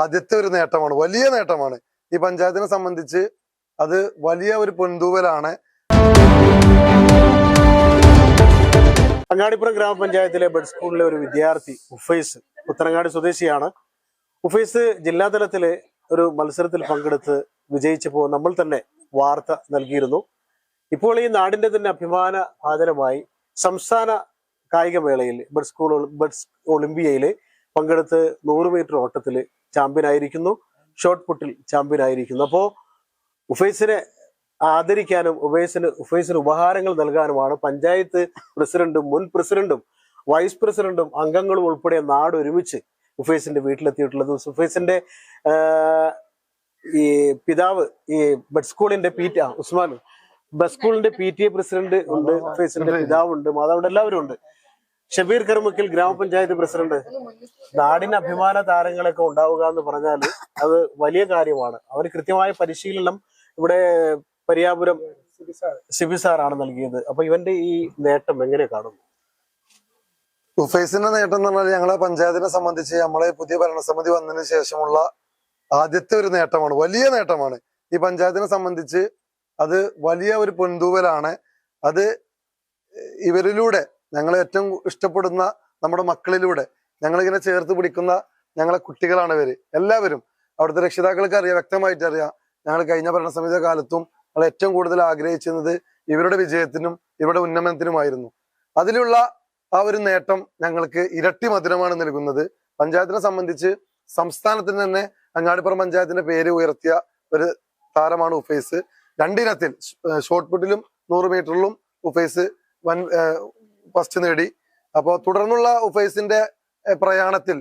ആദ്യത്തെ ഒരു നേട്ടമാണ് വലിയ നേട്ടമാണ്. ഈ പഞ്ചായത്തിനെ സംബന്ധിച്ച് അത് വലിയ ഒരു പൊന്തൂവലാണ് അങ്ങാടിപ്പുറം ഗ്രാമപഞ്ചായത്തിലെ ബഡ് സ്കൂളിലെ ഒരു വിദ്യാർത്ഥി ഉഫൈസ് പുത്തനങ്ങാടി സ്വദേശിയാണ്. ഉഫൈസ് ജില്ലാതലത്തിലെ ഒരു മത്സരത്തിൽ പങ്കെടുത്ത് വിജയിച്ചപ്പോൾ നമ്മൾ തന്നെ വാർത്ത നൽകിയിരുന്നു. ഇപ്പോൾ ഈ നാടിന്റെ തന്നെ അഭിമാന ആദരമായി സംസ്ഥാന കായികമേളയിൽ ബഡ് സ്കൂൾ ബഡ് ഒളിമ്പിയയിൽ പങ്കെടുത്ത് നൂറ് മീറ്റർ ഓട്ടത്തിൽ ചാമ്പ്യൻ ആയിരിക്കുന്നു. ഷോർട്ട് പുട്ടിൽ ചാമ്പ്യൻ ആയിരിക്കുന്നു. അപ്പോൾ ഉഫൈസിനെ ആദരിക്കാനും ഉഫൈസിന് ഉഫൈസിന് ഉപഹാരങ്ങൾ നൽകാനുമാണ് പഞ്ചായത്ത് പ്രസിഡന്റും മുൻ പ്രസിഡന്റും വൈസ് പ്രസിഡന്റും അംഗങ്ങളും ഉൾപ്പെടെ നാട് ഒരുമിച്ച് ഉഫൈസിന്റെ വീട്ടിലെത്തിയിട്ടുള്ളത്. ഉഫൈസിന്റെ ഈ പിതാവ് ഈ ബഡ് സ്കൂളിന്റെ പി ടി ഉസ്മാൻ ബസ് സ്കൂളിന്റെ പി ടി എ പ്രസിഡന്റ് ഉണ്ട് ഉഫൈസിന്റെ പിതാവുണ്ട് മാതാവുണ്ട് എല്ലാവരും ഉണ്ട്. ഷബീർ കർമ്മക്കിൽ ഗ്രാമപഞ്ചായത്ത് പ്രസിഡന്റ്. നാടിന് അഭിമാന താരങ്ങളൊക്കെ ഉണ്ടാവുക എന്ന് പറഞ്ഞാൽ അത് വലിയ കാര്യമാണ്. അവർ കൃത്യമായ പരിശീലനം ഇവിടെ പരിയാപുരം സിബി സാറാണ് നൽകിയത്. അപ്പൊ ഇവന്റെ ഈ നേട്ടം എങ്ങനെ കാണുന്നു? ഉഫൈസിന്റെ നേട്ടം എന്ന് പറഞ്ഞാൽ ഞങ്ങളെ പഞ്ചായത്തിനെ സംബന്ധിച്ച് നമ്മളെ പുതിയ ഭരണസമിതി വന്നതിന് ശേഷമുള്ള ആദ്യത്തെ ഒരു നേട്ടമാണ് വലിയ നേട്ടമാണ്. ഈ പഞ്ചായത്തിനെ സംബന്ധിച്ച് അത് വലിയ ഒരു പൊന്തൂവലാണ് അത് ഇവരിലൂടെ ഞങ്ങൾ ഏറ്റവും ഇഷ്ടപ്പെടുന്ന നമ്മുടെ മക്കളിലൂടെ ഞങ്ങളിങ്ങനെ ചേർത്ത് പിടിക്കുന്ന ഞങ്ങളെ കുട്ടികളാണ് ഇവർ. എല്ലാവരും അവിടുത്തെ രക്ഷിതാക്കൾക്ക് അറിയാം വ്യക്തമായിട്ട് അറിയാം. ഞങ്ങൾ കഴിഞ്ഞ ഭരണസമിതി കാലത്തും ഞങ്ങൾ ഏറ്റവും കൂടുതൽ ആഗ്രഹിച്ചിരുന്നത് ഇവരുടെ വിജയത്തിനും ഇവരുടെ ഉന്നമനത്തിനുമായിരുന്നു. അതിലുള്ള ആ ഒരു നേട്ടം ഞങ്ങൾക്ക് ഇരട്ടി മധുരമാണ് നൽകുന്നത്. പഞ്ചായത്തിനെ സംബന്ധിച്ച് സംസ്ഥാനത്തിന് തന്നെ അങ്ങാടിപ്പുറം പഞ്ചായത്തിന്റെ പേര് ഉയർത്തിയ ഒരു താരമാണ് ഉഫേസ്. രണ്ടിനത്തിൽ ഷോർട്ട് പുട്ടിലും നൂറ് മീറ്ററിലും ഉഫേസ് വൻ ഫസ്റ്റ് നേടി. അപ്പോൾ തുടർന്നുള്ള ഉഫൈസിന്റെ പ്രയാണത്തിൽ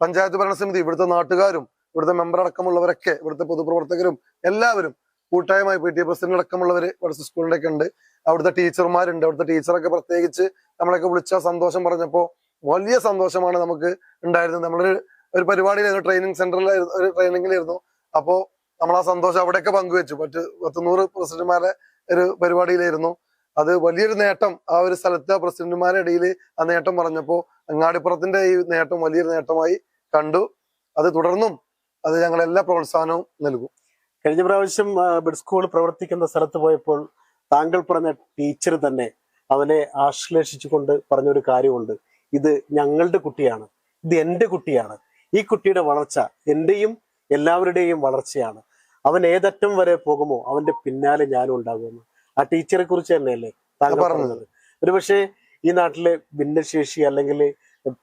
പഞ്ചായത്ത് ഭരണസമിതി ഇവിടുത്തെ നാട്ടുകാരും ഇവിടുത്തെ മെമ്പർ അടക്കമുള്ളവരൊക്കെ ഇവിടുത്തെ പൊതുപ്രവർത്തകരും എല്ലാവരും കൂട്ടായമായി പി ടി പ്രസിഡന്റ് അടക്കമുള്ളവർ ഇവിടുത്തെ സ്കൂളിലേക്ക് ഉണ്ട്. അവിടുത്തെ ടീച്ചർമാരുണ്ട്. അവിടുത്തെ ടീച്ചറൊക്കെ പ്രത്യേകിച്ച് നമ്മളൊക്കെ വിളിച്ച സന്തോഷം പറഞ്ഞപ്പോൾ വലിയ സന്തോഷമാണ് നമുക്ക് ഉണ്ടായിരുന്നത്. നമ്മളൊരു ഒരു പരിപാടിയിലായിരുന്നു ട്രെയിനിങ് സെന്ററിലായിരുന്നു ഒരു ട്രെയിനിങ്ങിലായിരുന്നു. അപ്പോൾ നമ്മൾ ആ സന്തോഷം അവിടെയൊക്കെ പങ്കുവെച്ചു. മറ്റ് പത്തുനൂറ് പ്രസിഡന്റുമാരെ ഒരു പരിപാടിയിലായിരുന്നു. അത് വലിയൊരു നേട്ടം ആ ഒരു സ്ഥലത്ത് പ്രസിഡന്റുമാരുടെ ഇടയിൽ ആ നേട്ടം പറഞ്ഞപ്പോ അങ്ങാടിപ്പുറത്തിന്റെ ഈ നേട്ടം വലിയൊരു നേട്ടമായി കണ്ടു. അത് തുടർന്നും അത് ഞങ്ങൾ എല്ലാ പ്രോത്സാഹനവും നൽകും. കഴിഞ്ഞ പ്രാവശ്യം ബിഡ് സ്കൂൾ പ്രവർത്തിക്കുന്ന സ്ഥലത്ത് പോയപ്പോൾ താങ്കൾ പറഞ്ഞ ടീച്ചർ തന്നെ അവനെ ആശ്ലേഷിച്ചുകൊണ്ട് പറഞ്ഞൊരു കാര്യമുണ്ട്. ഇത് ഞങ്ങളുടെ കുട്ടിയാണ്. ഇത് എന്റെ കുട്ടിയാണ്. ഈ കുട്ടിയുടെ വളർച്ച എന്റെയും എല്ലാവരുടെയും വളർച്ചയാണ്. അവൻ ഏതറ്റം വരെ പോകുമോ അവന്റെ പിന്നാലെ ഞാനും ഉണ്ടാകുമെന്ന്. ആ ടീച്ചറെ കുറിച്ച് തന്നെയല്ലേ താങ്കൾ പറഞ്ഞത്. ഒരുപക്ഷെ ഈ നാട്ടിലെ ഭിന്നശേഷി അല്ലെങ്കിൽ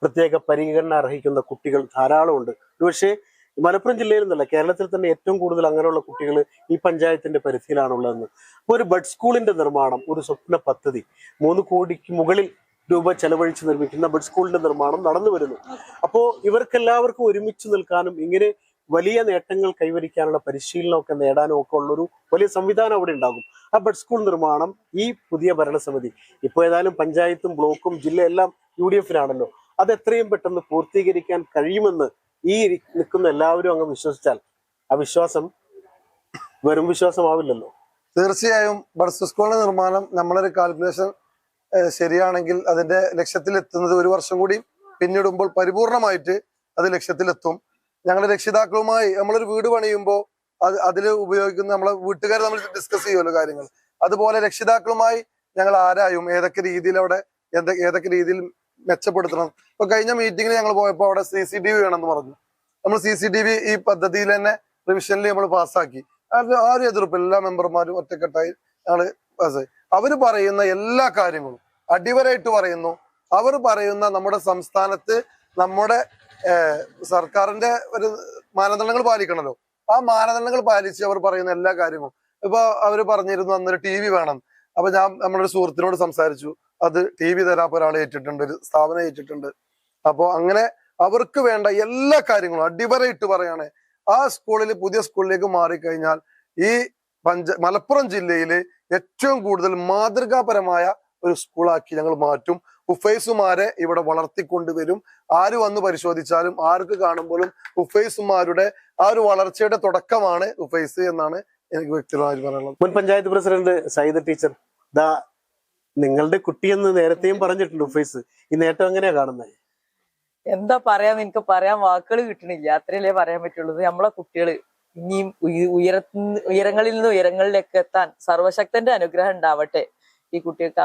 പ്രത്യേക പരിഗണന അർഹിക്കുന്ന കുട്ടികൾ ധാരാളമുണ്ട് ഒരുപക്ഷെ മലപ്പുറം ജില്ലയിൽ നിന്നല്ല കേരളത്തിൽ തന്നെ ഏറ്റവും കൂടുതൽ അങ്ങനെയുള്ള കുട്ടികൾ ഈ പഞ്ചായത്തിന്റെ പരിധിയിലാണുള്ളതെന്ന്. അപ്പൊ ഒരു ബഡ് സ്കൂളിന്റെ നിർമ്മാണം ഒരു സ്വപ്ന പദ്ധതി മൂന്ന് കോടിക്ക് മുകളിൽ രൂപ ചെലവഴിച്ച് നിർമ്മിക്കുന്ന ബഡ് സ്കൂളിന്റെ നിർമ്മാണം നടന്നു വരുന്നു. അപ്പോ ഇവർക്കെല്ലാവർക്കും ഒരുമിച്ച് നിൽക്കാനും ഇങ്ങനെ വലിയ നേട്ടങ്ങൾ കൈവരിക്കാനുള്ള പരിശീലനമൊക്കെ നേടാനും ഒക്കെ ഉള്ളൊരു വലിയ സംവിധാനം അവിടെ ഉണ്ടാകും. ആ ബഡ് സ്കൂൾ നിർമ്മാണം ഈ പുതിയ ഭരണസമിതി. ഇപ്പോൾ ഏതായാലും പഞ്ചായത്തും ബ്ലോക്കും ജില്ലയെല്ലാം യു ഡി എഫിനാണല്ലോ അത് എത്രയും പെട്ടെന്ന് പൂർത്തീകരിക്കാൻ കഴിയുമെന്ന് ഈ നിൽക്കുന്ന എല്ലാവരും അങ്ങ് വിശ്വസിച്ചാൽ ആ വിശ്വാസം വെറും വിശ്വാസമാവില്ലല്ലോ. തീർച്ചയായും ബഡ്സ് സ്കൂളിന്റെ നിർമ്മാണം നമ്മളൊരു കാൽക്കുലേഷൻ ശരിയാണെങ്കിൽ അതിന്റെ ലക്ഷ്യത്തിലെത്തുന്നത് ഒരു വർഷം കൂടി പിന്നിടുമ്പോൾ പരിപൂർണമായിട്ട് അത് ലക്ഷ്യത്തിലെത്തും. ഞങ്ങൾ രക്ഷിതാക്കളുമായി നമ്മളൊരു വീട് പണിയുമ്പോൾ അത് അതിൽ ഉപയോഗിക്കുന്ന നമ്മളെ വീട്ടുകാർ നമ്മൾ ഡിസ്കസ് ചെയ്യുമല്ലോ കാര്യങ്ങൾ അതുപോലെ രക്ഷിതാക്കളുമായി ഞങ്ങൾ ആരായും ഏതൊക്കെ രീതിയിൽ അവിടെ ഏതൊക്കെ രീതിയിൽ മെച്ചപ്പെടുത്തണം. ഇപ്പൊ കഴിഞ്ഞ മീറ്റിംഗിൽ ഞങ്ങൾ പോയപ്പോൾ അവിടെ സി സി ടി വി വേണമെന്ന് പറഞ്ഞു. നമ്മൾ സി സി ടി വി ഈ പദ്ധതിയിൽ തന്നെ റിവിഷനിൽ നമ്മൾ പാസ്സാക്കി അത് ആരും എതിർപ്പ് എല്ലാ മെമ്പർമാരും ഒറ്റക്കെട്ടായി ഞങ്ങൾ പാസ്സായി അവർ പറയുന്ന എല്ലാ കാര്യങ്ങളും അടിവരായിട്ട് പറയുന്നു. അവർ പറയുന്ന നമ്മുടെ സംസ്ഥാനത്ത് നമ്മുടെ സർക്കാരിന്റെ ഒരു മാനദണ്ഡങ്ങൾ പാലിക്കണല്ലോ. ആ മാനദണ്ഡങ്ങൾ പാലിച്ച് അവർ പറയുന്ന എല്ലാ കാര്യങ്ങളും. ഇപ്പൊ അവർ പറഞ്ഞിരുന്നു അന്നൊരു ടി വി വേണം. അപ്പൊ ഞാൻ നമ്മളൊരു സുഹൃത്തിനോട് സംസാരിച്ചു. അത് ടി വി തരാപ്പ് ഒരാൾ ഏറ്റിട്ടുണ്ട് ഒരു സ്ഥാപനം ഏറ്റിട്ടുണ്ട്. അപ്പോ അങ്ങനെ അവർക്ക് വേണ്ട എല്ലാ കാര്യങ്ങളും അടിവരയിട്ട് പറയാണ്. ആ സ്കൂളിൽ പുതിയ സ്കൂളിലേക്ക് മാറിക്കഴിഞ്ഞാൽ ഈ പഞ്ച മലപ്പുറം ജില്ലയിൽ ഏറ്റവും കൂടുതൽ മാതൃകാപരമായ ഒരു സ്കൂളാക്കി ഞങ്ങൾ മാറ്റും. ഉഫൈസുമാരെ ഇവിടെ വളർത്തിക്കൊണ്ടുവരും. ആര് വന്ന് പരിശോധിച്ചാലും ആർക്ക് കാണുമ്പോഴും ഉഫൈസുമാരുടെ ആ ഒരു വളർച്ചയുടെ തുടക്കമാണ് ഉഫൈസ് എന്നാണ് എനിക്ക് വ്യക്തിപരമായി പറയാനുള്ളത്. മുൻ പഞ്ചായത്ത് പ്രസിഡന്റ് സൈദ ടീച്ചർ ദാ നിങ്ങളുടെ കുട്ടിയെന്ന് നേരത്തെയും പറഞ്ഞിട്ടുണ്ട് ഉഫൈസ്. ഈ നേട്ടം എങ്ങനെയാ കാണുന്നത് എന്താ പറയാന്ന് എനിക്ക് പറയാൻ വാക്കുകൾ കിട്ടണില്ല. അത്രയല്ലേ പറയാൻ പറ്റുള്ളൂ. നമ്മളെ കുട്ടികൾ. ഇനിയും ഉയ- ഉയര ഉയരങ്ങളിൽ നിന്ന് ഉയരങ്ങളിലേക്ക് എത്താൻ സർവശക്തന്റെ അനുഗ്രഹം ഉണ്ടാവട്ടെ. ഈ കുട്ടികൾക്ക്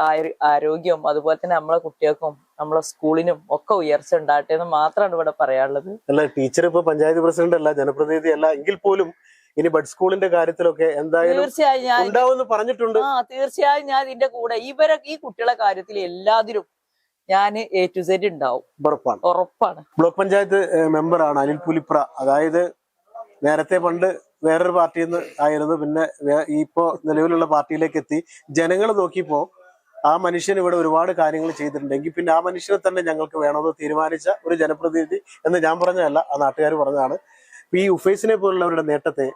ആരോഗ്യവും അതുപോലെ തന്നെ നമ്മളെ കുട്ടികൾക്കും നമ്മളെ സ്കൂളിനും ഒക്കെ ഉയർച്ച ഉണ്ടാകട്ടെ എന്ന് മാത്രമാണ് ഇവിടെ പറയാനുള്ളത്. അല്ല ടീച്ചർ ഇപ്പൊ പഞ്ചായത്ത് പ്രസിഡന്റ് അല്ല ജനപ്രതിനിധി അല്ല എങ്കിൽ പോലും ഇനി ബഡ് സ്കൂളിന്റെ കാര്യത്തിലൊക്കെ എന്തായാലും തീർച്ചയായും ഞാൻ ഉണ്ടാവുമെന്ന് പറഞ്ഞിട്ടുണ്ട്. ആ തീർച്ചയായും ഞാൻ ഇതിന്റെ കൂടെ ഇവരെ ഈ കുട്ടികളെ കാര്യത്തിൽ എല്ലാത്തിലും ഞാൻ എ ടു സെഡ് ഉണ്ടാവും. ഉറപ്പാണ്. ഉറപ്പാണ്. ബ്ലോക്ക് പഞ്ചായത്ത് മെമ്പറാണ് അനിൽ പുലിപ്ര. അതായത് നേരത്തെ പണ്ട് വേറൊരു പാർട്ടിയിൽ നിന്ന് ആയിരുന്നു. പിന്നെ ഇപ്പോ നിലവിലുള്ള പാർട്ടിയിലേക്ക് എത്തി. ജനങ്ങൾ നോക്കിയപ്പോ ആ മനുഷ്യൻ ഇവിടെ ഒരുപാട് കാര്യങ്ങൾ ചെയ്തിട്ടുണ്ട് എങ്കിൽ പിന്നെ ആ മനുഷ്യനെ തന്നെ ഞങ്ങൾക്ക് വേണമെന്ന് തീരുമാനിച്ച ഒരു ജനപ്രതിനിധി എന്ന് ഞാൻ പറഞ്ഞതല്ല ആ നാട്ടുകാർ പറഞ്ഞതാണ്. ഈ ഉഫേസിനെ പോലുള്ളവരുടെ നേട്ടത്തെ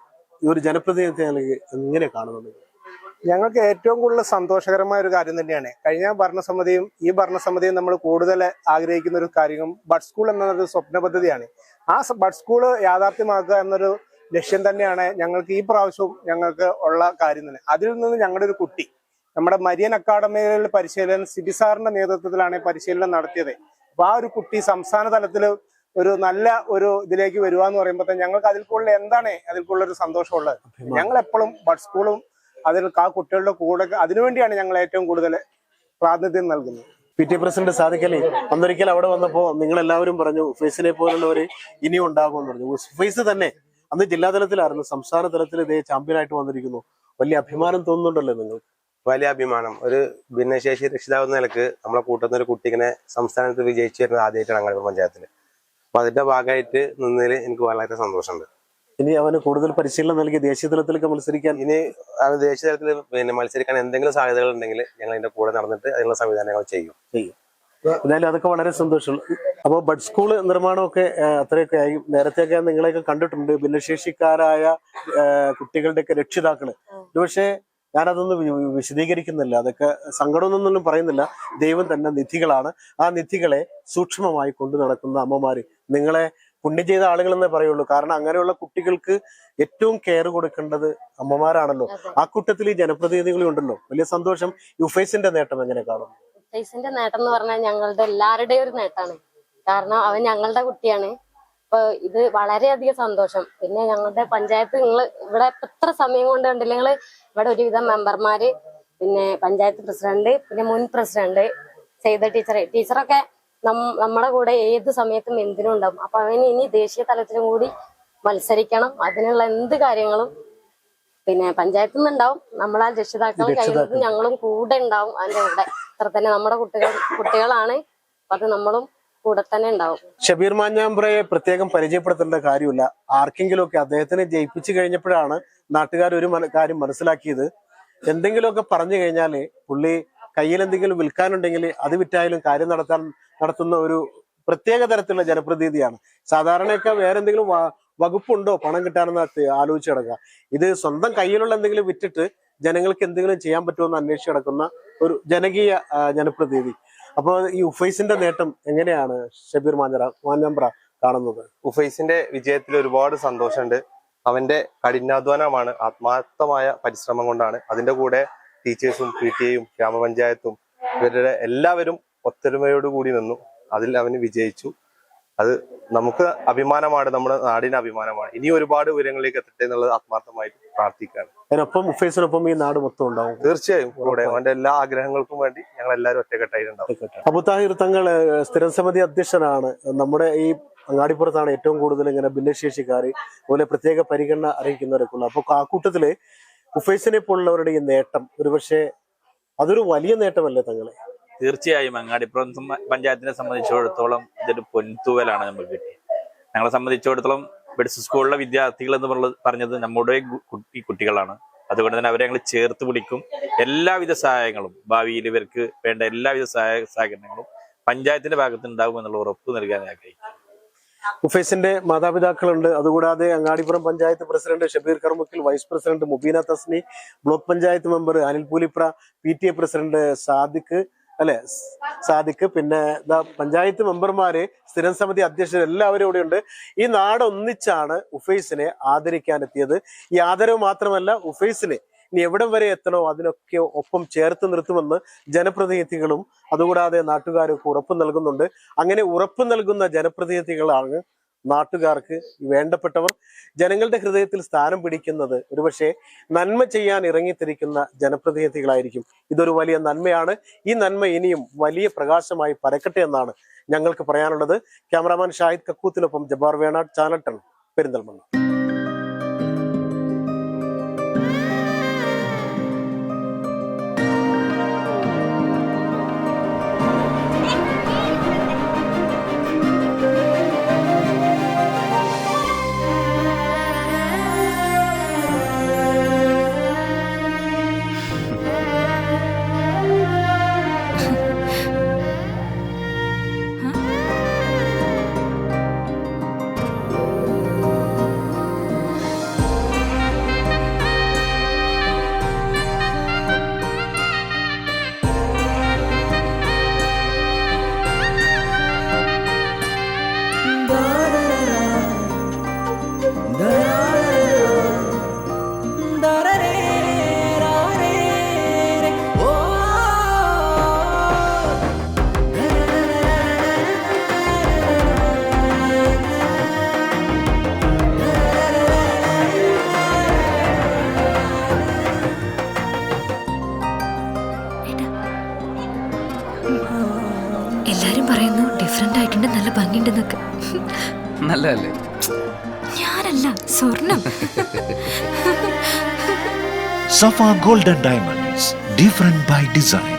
ഈ ഒരു ജനപ്രതിനിധി എങ്ങനെ കാണുന്നത് ഞങ്ങൾക്ക് ഏറ്റവും കൂടുതൽ സന്തോഷകരമായ ഒരു കാര്യം തന്നെയാണ്. കഴിഞ്ഞ ഭരണസമിതിയും ഈ ഭരണസമിതിയും നമ്മൾ കൂടുതൽ ആഗ്രഹിക്കുന്ന ഒരു കാര്യം ബഡ് സ്കൂൾ എന്നൊരു സ്വപ്ന പദ്ധതിയാണ് ആ ബഡ് സ്കൂൾ യാഥാർത്ഥ്യമാക്കുക എന്നൊരു ലക്ഷ്യം തന്നെയാണ് ഞങ്ങൾക്ക് ഈ പ്രാവശ്യവും ഞങ്ങൾക്ക് ഉള്ള കാര്യം തന്നെ. അതിൽ നിന്ന് ഞങ്ങളുടെ ഒരു കുട്ടി നമ്മുടെ മരിയൻ അക്കാഡമിയിൽ പരിശീലനം സിബി സാറിന്റെ നേതൃത്വത്തിലാണ് പരിശീലനം നടത്തിയത്. അപ്പൊ ആ ഒരു കുട്ടി സംസ്ഥാന തലത്തിൽ ഒരു നല്ല ഒരു ഇതിലേക്ക് വരിക എന്ന് പറയുമ്പോൾ ഞങ്ങൾക്ക് അതിൽ കൂടുതൽ എന്താണ് അതിൽ കൂടുതൽ ഒരു സന്തോഷമുള്ളത്? ഞങ്ങൾ എപ്പോഴും ബഡ് സ്കൂളും അതിൽ ആ കുട്ടികളുടെ കൂടെ അതിനുവേണ്ടിയാണ് ഞങ്ങൾ ഏറ്റവും കൂടുതൽ പ്രാതിനിധ്യം നൽകുന്നത്. പി ടി പ്രസിഡന്റ് സാദിഖലി അന്നൊരിക്കൽ അവിടെ വന്നപ്പോ നിങ്ങൾ എല്ലാവരും പറഞ്ഞു ഉഫൈസിനെ പോലുള്ളവര് ഇനിയും ഉണ്ടാകുമെന്ന് പറഞ്ഞു. ഉഫൈസ് തന്നെ അന്ന് ജില്ലാ തലത്തിലായിരുന്നു സംസ്ഥാന തലത്തിൽ ഇതേ ചാമ്പ്യനായിട്ട് വന്നിരിക്കുന്നു. വലിയ അഭിമാനം തോന്നുന്നുണ്ടല്ലോ നിങ്ങൾ വലിയ അഭിമാനം. ഒരു ഭിന്നശേഷി രക്ഷിതാവ് എന്ന നിലയ്ക്ക് നമ്മളെ കൂട്ടുന്ന ഒരു കുട്ടി ഇങ്ങനെ സംസ്ഥാനത്ത് വിജയിച്ചു വരുന്നത് ആദ്യമായിട്ടാണ് അങ്ങാടിപ്പുറം പഞ്ചായത്തിൽ. അപ്പൊ അതിന്റെ ഭാഗമായിട്ട് നിന്നതിൽ എനിക്ക് വളരെ സന്തോഷമുണ്ട്. ഇനി അവന് കൂടുതൽ പരിശീലനം നൽകി ദേശീയ തലത്തിലൊക്കെ മത്സരിക്കാൻ? ഇനി അവൻ ദേശീയ തലത്തിൽ പിന്നെ മത്സരിക്കാൻ എന്തെങ്കിലും സാധ്യതകൾ ഉണ്ടെങ്കിൽ ഞങ്ങൾ ഇതിന്റെ കൂടെ നടന്നിട്ട് അതിനുള്ള സംവിധാനങ്ങൾ ചെയ്യും. എന്തായാലും അതൊക്കെ വളരെ സന്തോഷമുള്ള അപ്പോൾ ബഡ് സ്കൂൾ നിർമ്മാണമൊക്കെ അത്രയൊക്കെ ആയി. നേരത്തെയൊക്കെ നിങ്ങളെയൊക്കെ കണ്ടിട്ടുണ്ട്. ഭിന്നശേഷിക്കാരായ കുട്ടികളുടെ കുട്ടികളുടെയൊക്കെ രക്ഷിതാക്കൾ. പക്ഷേ ഞാനതൊന്നും വിശദീകരിക്കുന്നില്ല. അതൊക്കെ സങ്കടമൊന്നും പറയുന്നില്ല. ദൈവം തന്നെ നിധികളാണ്. ആ നിധികളെ സൂക്ഷ്മമായി കൊണ്ടു നടക്കുന്ന അമ്മമാര്. നിങ്ങളെ പുണ്യം ചെയ്ത ആളുകൾ എന്നേ പറയുള്ളൂ. കാരണം അങ്ങനെയുള്ള കുട്ടികൾക്ക് ഏറ്റവും കെയർ കൊടുക്കേണ്ടത് അമ്മമാരാണല്ലോ. ആ കൂട്ടത്തിൽ ഈ ജനപ്രതിനിധികളും ഉണ്ടല്ലോ. വലിയ സന്തോഷം. യുഫൈസിന്റെ നേട്ടം എങ്ങനെ കാണും ഫേസിന്റെ നേട്ടം എന്ന് പറഞ്ഞാൽ ഞങ്ങളുടെ എല്ലാവരുടെയും ഒരു നേട്ടമാണ് കാരണം അവൻ ഞങ്ങളുടെ കുട്ടിയാണ്. അപ്പൊ ഇത് വളരെയധികം സന്തോഷം. പിന്നെ ഞങ്ങളുടെ പഞ്ചായത്ത് നിങ്ങൾ ഇവിടെ എത്ര സമയം കൊണ്ട് കണ്ടില്ല? നിങ്ങൾ ഇവിടെ ഒരുവിധം മെമ്പർമാര് പിന്നെ പഞ്ചായത്ത് പ്രസിഡന്റ് പിന്നെ മുൻ പ്രസിഡന്റ് ചെയ്ത ടീച്ചർ ടീച്ചറൊക്കെ നമ്മുടെ കൂടെ ഏത് സമയത്തും എന്തിനും ഉണ്ടാവും. അപ്പൊ അവന് ഇനി ദേശീയ തലത്തിലും കൂടി മത്സരിക്കണം. അതിനുള്ള എന്ത് കാര്യങ്ങളും പിന്നെ പഞ്ചായത്തിൽ നിന്നുണ്ടാവും. നമ്മളാ രക്ഷിതാക്കളും കഴിയുന്നത് ഞങ്ങളും കൂടെ ഉണ്ടാവും. അതിന്റെ കൂടെ. അത്ര തന്നെ നമ്മുടെ കുട്ടികൾ കുട്ടികളാണ്. അത് നമ്മളും കൂടെ തന്നെ ഉണ്ടാവും. ഷബീർ മാഞ്ഞാമ്പ്രയെ പ്രത്യേകം പരിചയപ്പെടുത്തേണ്ട കാര്യമില്ല. ആർക്കെങ്കിലും ഒക്കെ അദ്ദേഹത്തിനെ ജയിപ്പിച്ചു കഴിഞ്ഞപ്പോഴാണ് നാട്ടുകാർ ഒരു കാര്യം മനസ്സിലാക്കിയത്. എന്തെങ്കിലുമൊക്കെ പറഞ്ഞു കഴിഞ്ഞാൽ പുള്ളി കയ്യിൽ എന്തെങ്കിലും വിൽക്കാനുണ്ടെങ്കിൽ അത് വിറ്റായാലും കാര്യം നടത്താൻ നടത്തുന്ന ഒരു പ്രത്യേക തരത്തിലുള്ള ജനപ്രതിനിധിയാണ്. സാധാരണയൊക്കെ വേറെ എന്തെങ്കിലും വകുപ്പുണ്ടോ പണം കിട്ടാനെന്ന് ആലോചിച്ച് കിടക്കുക ഇത് സ്വന്തം കയ്യിലുള്ള എന്തെങ്കിലും വിറ്റിട്ട് ജനങ്ങൾക്ക് എന്തെങ്കിലും ചെയ്യാൻ പറ്റുമോ എന്ന് അന്വേഷിച്ച് കിടക്കുന്ന ഒരു ജനകീയ ജനപ്രതിനിധി. അപ്പോൾ ഈ ഉഫൈസിന്റെ നേട്ടം എങ്ങനെയാണ് ഷബീർ മാഞ്ഞറ മാഞ്ഞമ്പ്ര കാണുന്നത്? ഉഫൈസിന്റെ വിജയത്തിൽ ഒരുപാട് സന്തോഷമുണ്ട്. അവന്റെ കഠിനാധ്വാനമാണ് ആത്മാർത്ഥമായ പരിശ്രമം കൊണ്ടാണ്. അതിന്റെ കൂടെ ടീച്ചേഴ്സും പി ടി എയും ഗ്രാമപഞ്ചായത്തും ഇവരുടെ എല്ലാവരും ഒത്തൊരുമയോടുകൂടി നിന്നു. അതിൽ അവന് വിജയിച്ചു. അത് നമുക്ക് അഭിമാനമാണ് നമ്മുടെ നാടിന് അഭിമാനമാണ്. ഇനി ഒരുപാട് ഉയരങ്ങളിലേക്ക് എത്തട്ടെ എന്നുള്ളത് ആത്മാർത്ഥമായിട്ട് പ്രാർത്ഥിക്കുകയാണ്. അതിനൊപ്പം മുഫേസിനൊപ്പം ഈ നാട് മൊത്തം ഉണ്ടാവും. തീർച്ചയായും കൂടെ അവന്റെ എല്ലാ ആഗ്രഹങ്ങൾക്കും വേണ്ടി ഞങ്ങൾ എല്ലാവരും ഒറ്റക്കെട്ടായിട്ടുണ്ടാവും അബുതാഹിർ തങ്ങൾ സ്ഥിരം സമിതി അധ്യക്ഷനാണ്. നമ്മുടെ ഈ അങ്ങാടിപ്പുറത്താണ് ഏറ്റവും കൂടുതൽ ഇങ്ങനെ ഭിന്നശേഷിക്കാർ അതുപോലെ പ്രത്യേക പരിഗണന അറിയിക്കുന്നവരൊക്കെ ഉള്ളത്. അപ്പൊ ആ കൂട്ടത്തിൽ മുഫേസിനെ പോലുള്ളവരുടെ ഈ നേട്ടം ഒരുപക്ഷെ അതൊരു വലിയ നേട്ടമല്ലേ തങ്ങളെ? തീർച്ചയായും അങ്ങാടിപ്പുറം പഞ്ചായത്തിനെ സംബന്ധിച്ചിടത്തോളം ഇതൊരു പൊൻതൂവലാണ് നമുക്ക് കിട്ടിയത്. ഞങ്ങളെ സംബന്ധിച്ചിടത്തോളം ബെഡ്സ് സ്കൂളിലെ വിദ്യാർത്ഥികൾ എന്ന് പറഞ്ഞത് നമ്മുടെ കുട്ടി കുട്ടികളാണ്. അതുകൊണ്ട് തന്നെ അവരെ ഞങ്ങൾ ചേർത്ത് പിടിക്കും എല്ലാവിധ സഹായങ്ങളും ഭാവിയിൽ ഇവർക്ക് വേണ്ട എല്ലാവിധ സഹായ സഹകരണങ്ങളും പഞ്ചായത്തിന്റെ ഭാഗത്ത് ഉണ്ടാകും എന്നുള്ള ഉറപ്പ് നൽകാൻ ആഗ്രഹിക്കും ഉഫൈസിന്റെ മാതാപിതാക്കളുണ്ട്. അതുകൂടാതെ Angadipuram panchayat president Shabeer Karmukkil vice president Mubeena Tasni block panchayat member Anil Pulipra P president Sadiq അല്ലെ? സാദിഖ് പിന്നെ പഞ്ചായത്ത് മെമ്പർമാര് സ്ഥിരം സമിതി അധ്യക്ഷർ എല്ലാവരും ഇവിടെ ഉണ്ട്. ഈ നാട് ഒന്നിച്ചാണ് ഉഫൈസിനെ ആദരിക്കാൻ എത്തിയത് ഈ ആദരവ് മാത്രമല്ല ഉഫൈസിനെ ഇനി എവിടെ വരെ എത്തണോ അതിനൊക്കെ ഒപ്പം ചേർത്ത് നിർത്തുമെന്ന് ജനപ്രതിനിധികളും അതുകൂടാതെ നാട്ടുകാരൊക്കെ ഉറപ്പ് നൽകുന്നുണ്ട്. അങ്ങനെ ഉറപ്പ് നൽകുന്ന ജനപ്രതിനിധികളാണ് നാട്ടുകാർക്ക് വേണ്ടപ്പെട്ടവർ ജനങ്ങളുടെ ഹൃദയത്തിൽ സ്ഥാനം പിടിക്കുന്നത് ഒരുപക്ഷെ നന്മ ചെയ്യാൻ ഇറങ്ങിത്തിരിക്കുന്ന ജനപ്രതിനിധികളായിരിക്കും. ഇതൊരു വലിയ നന്മയാണ്. ഈ നന്മ ഇനിയും വലിയ പ്രകാശമായി പരക്കട്ടെ എന്നാണ് ഞങ്ങൾക്ക് പറയാനുള്ളത്. ക്യാമറാമാൻ ഷാഹിദ് കക്കൂത്തിനൊപ്പം ജബാർ വേണാട് ചാനട്ടൺ ടൺ പെരിന്തൽമണ്ണ. ഇവിടുന്നൊക്കെ നല്ലതല്ലേ? ഞാനല്ല Safa golden diamonds different by design.